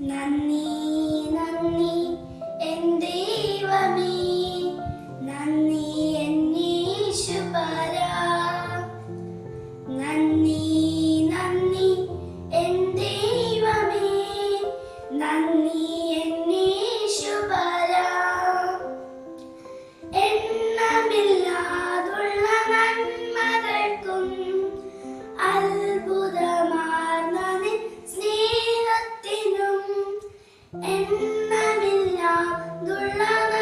നന്ദി നന്ദി എന്റെ ദൈവമേ. നന്ദി എന്നീശുപാര നന്ദി നന്ദി എന്റെ ദൈവമേ. നന്ദി എന്നീശുപാര എണ്ണമില്ലാതുള്ള നന്മകൾക്കും അത്ഭുത എന്നമില്ല ദുള്ളന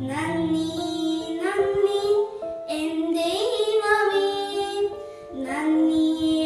നന്ദി നന്ദി എൻ ദൈവമേ. നന്ദിയേ